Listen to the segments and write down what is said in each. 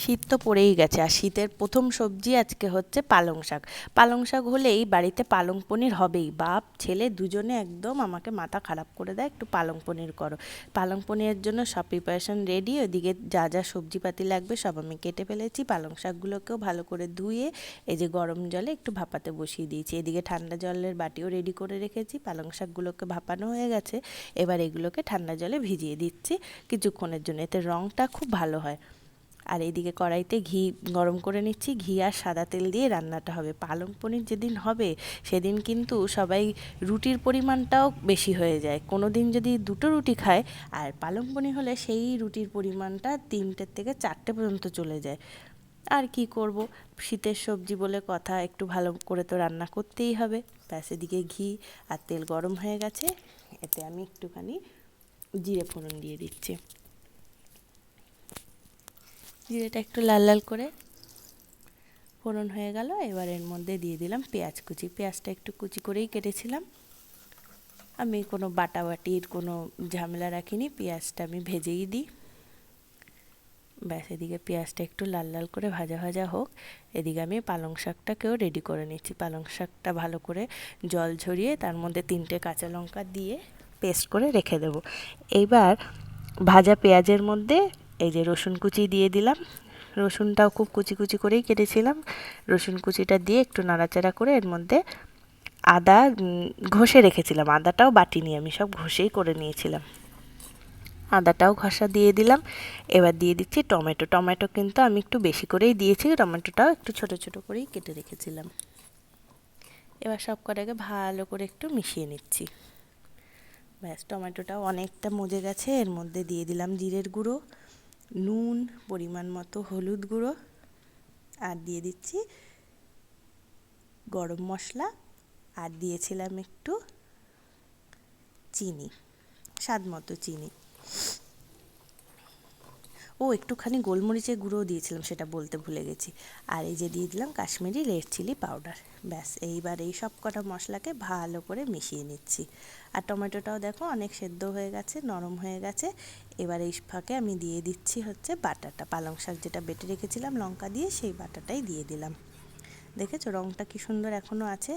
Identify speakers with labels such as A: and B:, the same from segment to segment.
A: শীত তো পড়েই গেছে, আর শীতের প্রথম সবজি আজকে হচ্ছে পালং শাক। পালং শাক হলেই বাড়িতে পালং পনির হবেই। বাপ, ছেলে দুজনে একদম আমাকে মাথা খারাপ করে দেয়, একটু পালং পনির করো। পালং পনিরের জন্য সব প্রিপারেশন রেডি ওদিকে যা যা সবজিপাতি লাগবে সব আমি কেটে ফেলেছি। পালং শাকগুলোকেও ভালো করে ধুয়ে, এই যে গরম জলে একটু ভাপাতে বসিয়ে দিয়েছি। এদিকে ঠান্ডা জলের বাটিও রেডি করে রেখেছি। পালং শাকগুলোকে ভাপানো হয়ে গেছে। এবার এগুলোকে ঠান্ডা জলে ভিজিয়ে দিচ্ছি। কিছুক্ষণের জন্য, এতে রঙটা খুব ভালো হয়। আর এইদিকে কড়াইতে ঘি গরম করে নিচ্ছি। ঘি আর সাদা তেল দিয়ে রান্নাটা হবে। পালং পনির যেদিন হবে, সেদিন কিন্তু সবাই রুটির পরিমাণটাও বেশি হয়ে যায়। কোনো দিন যদি দুটো রুটি খায়, আর পালং পনির হলে সেই রুটির পরিমাণটা তিনটের থেকে চারটে পর্যন্ত চলে যায়। আর কি করব? শীতের সবজি বলে কথা, একটু ভালো করে তো রান্না করতেই হবে। ব্যাস, এদিকে ঘি আর তেল গরম হয়ে গেছে। এতে আমি একটুখানি জিরে ফোড়ন দিয়ে দিচ্ছি। জিরেটা একটু লাল লাল করে ফোড়ন হয়ে গেল। এবার এর মধ্যে দিয়ে দিলাম পেঁয়াজ কুচি। পেঁয়াজটা একটু কুচি করেই কেটেছিলাম। আমি কোনো বাটাবাটির কোনো ঝামেলা রাখিনি, পেঁয়াজটা আমি ভেজেই দিই। ব্যাস, এদিকে পেঁয়াজটা একটু লাল লাল করে ভাজা ভাজা হোক। এদিকে আমি পালং শাকটাকেও রেডি করে নিচ্ছি। পালং শাকটা ভালো করে জল ঝরিয়ে তার মধ্যে তিনটে কাঁচা লঙ্কা দিয়ে পেস্ট করে রেখে দেবো। এইবার ভাজা পেঁয়াজের মধ্যে এই যে রসুন কুচি দিয়ে দিলাম। রসুনটাও খুব কুচি কুচি করেই কেটেছিলাম। রসুন কুচিটা দিয়ে একটু নাড়াচাড়া করে এর মধ্যে আদা ঘষে রেখেছিলাম। আদাটাও বাটিনি, আমি সব ঘষেই করে নিয়েছিলাম। আদাটাও ঘষা দিয়ে দিলাম। এবার দিয়ে দিচ্ছি টমেটো। টমেটো কিন্তু আমি একটু বেশি করেই দিয়েছি, টমেটোটাও একটু ছোট ছোট করেই কেটে রেখেছিলাম। এবার সব কটাকে ভালো করে একটু মিশিয়ে নিচ্ছি। ব্যাস, টমেটোটাও অনেকটা মজে গেছে। এর মধ্যে দিয়ে দিলাম জিরের গুঁড়ো। নুন, পরিমাণ মতো হলুদ গুঁড়ো আর দিয়ে দিচ্ছি গরম মশলা আর দিয়েছিলাম একটু চিনি, স্বাদ মতো চিনি। ও একটুখানি গোলমরিচের গুঁড়োও দিয়েছিলাম, সেটা বলতে ভুলে গেছি। আর এই যে দিয়ে দিলাম কাশ্মীরি রেড চিলি পাউডার। ব্যাস, এইবার এই সব কটা মশলাকে ভালো করে মিশিয়ে নিচ্ছি। আর টমেটোটাও দেখো অনেক সেদ্ধ হয়ে গেছে, নরম হয়ে গেছে। এবার এই ফাঁকে আমি দিয়ে দিচ্ছি হচ্ছে বাটাটা। পালং শাক যেটা বেটে রেখেছিলাম লঙ্কা দিয়ে, সেই বাটাটাই দিয়ে দিলাম। দেখেছ রঙটা কি সুন্দর এখনও আছে?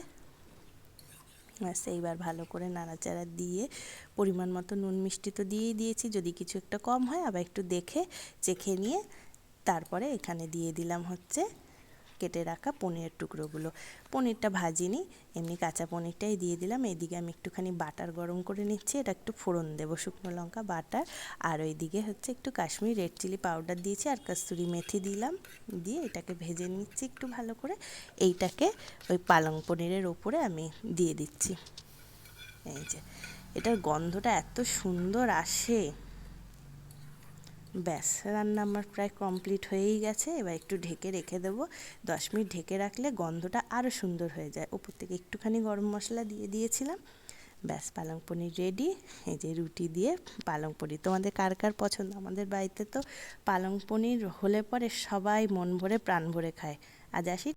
A: ব্যাস এইবার ভালো করে নাড়াচাড়া দিয়ে পরিমাণ মতো নুন মিষ্টি তো দিয়েই দিয়েছি, যদি কিছু একটা কম হয় আবার একটু দেখে, চেখে নিয়ে তারপরে এখানে দিয়ে দিলাম হচ্ছে কেটে রাখা পনিরের টুকরোগুলো। পনিরটা ভাজিনি, এমনি কাঁচা পনিরটাই দিয়ে দিলাম। এইদিকে আমি একটুখানি বাটার গরম করে নিচ্ছি, এটা একটু ফোড়ন দেবো, শুকনো লঙ্কা, বাটার। আর ওইদিকে হচ্ছে একটু কাশ্মীর রেড চিলি পাউডার দিয়েছি আর কাস্তুরি মেথি দিলাম, দিয়ে এটাকে ভেজে নিচ্ছি একটু ভালো করে। এইটাকে ওই পালং পনিরের ওপরে আমি দিয়ে দিচ্ছি। এই যে, এটার গন্ধটা এত সুন্দর আসে। ব্যাস, রান্না আমার প্রায় কমপ্লিট হয়েই গেছে। এবার একটু ঢেকে রেখে দেবো। দশ মিনিট ঢেকে রাখলে গন্ধটা আরও সুন্দর হয়ে যায়। ওপর থেকে একটুখানি গরম মশলা দিয়ে দিয়েছিলাম। ব্যাস, পালং পনির রেডি এই যে রুটি দিয়ে পালং পনির। তোমাদের কার কার পছন্দ? আমাদের বাড়িতে তো পালং পনির হলে পরে সবাই মন ভরে প্রাণ ভরে খায়। আজ আসি।